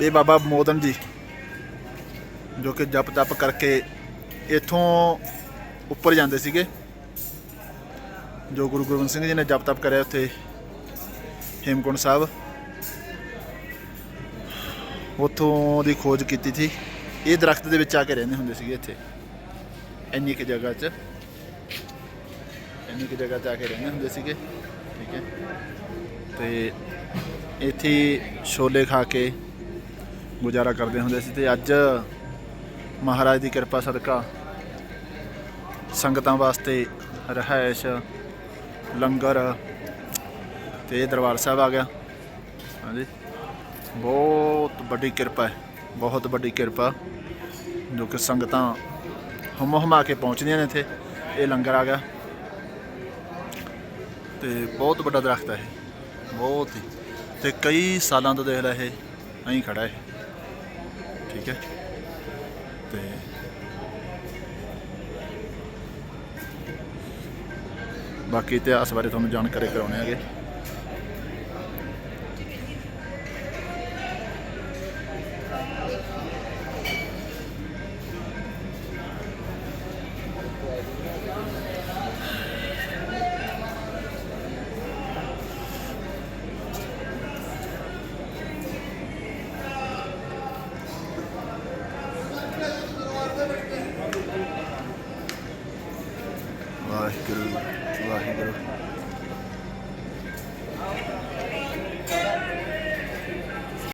ਇਹ ਬਾਬਾ ਮੋਦਨ ਜੀ, ਜੋ ਕਿ ਜਪ ਤਪ ਕਰਕੇ ਇੱਥੋਂ ਉੱਪਰ ਜਾਂਦੇ ਸੀਗੇ, ਜੋ ਗੁਰੂ ਗੋਬਿੰਦ ਸਿੰਘ ਜੀ ਨੇ ਜਪ ਤਪ ਕਰਿਆ ਉੱਥੇ, ਹੇਮਕੁੰਟ ਸਾਹਿਬ। ਉੱਥੋਂ ਦੀ ਖੋਜ ਕੀਤੀ ਸੀ। ਇਹ ਦਰਖਤ ਦੇ ਵਿੱਚ ਆ ਕੇ ਰਹਿੰਦੇ ਹੁੰਦੇ ਸੀਗੇ ਇੱਥੇ। ਇੰਨੀ ਕਿ ਜਗ੍ਹਾ 'ਚ। ਇੰਨੀ ਕਿ ਜਗ੍ਹਾ 'ਚ ਆ ਕੇ ਰਹਿੰਦੇ ਹੁੰਦੇ ਸੀਗੇ। ਠੀਕ ਹੈ। ਤੇ ਇੱਥੇ ਛੋਲੇ ਖਾ ਕੇ ਗੁਜ਼ਾਰਾ ਕਰਦੇ ਹੁੰਦੇ ਸੀ ਤੇ ਅੱਜ ਮਹਾਰਾਜ ਦੀ ਕਿਰਪਾ ਸਦਕਾ ਸੰਗਤਾਂ ਵਾਸਤੇ ਰਹਿائش ਲੰਗਰ ਤੇ ਇਹ ਦਰਬਾਰ ਸਾਹਿਬ ਆ ਗਿਆ। ਹਾਂਜੀ। ਬਹੁਤ ਵੱਡੀ ਕਿਰਪਾ ਹੈ, ਬਹੁਤ ਵੱਡੀ ਕਿਰਪਾ ਜੋ ਕਿ ਸੰਗਤਾਂ ਹਮ ਹਮਾ ਕੇ ਪਹੁੰਚਦੀਆਂ ਨੇ ਇੱਥੇ। ਇਹ ਲੰਗਰ ਆ ਗਿਆ। ਤੇ ਬਹੁਤ ਵੱਡਾ ਦਰਖਤ ਹੈ ਬਹੁਤ ਹੀ। ਤੇ ਕਈ ਸਾਲਾਂ ਤੋਂ ਦੇਖ ਰਿਹਾ ਇਹ, ਐਂ ਖੜਾ ਹੈ ਠੀਕ ਹੈ। ਤੇ ਬਾਕੀ ਇਤਿਹਾਸ ਬਾਰੇ ਤੁਹਾਨੂੰ ਜਾਣਕਾਰੀ ਕਰਾਉਣੇ ਹੈਗੇ। ਵਾਹਿਗੁਰੂ ਵਾਹਿਗੁਰੂ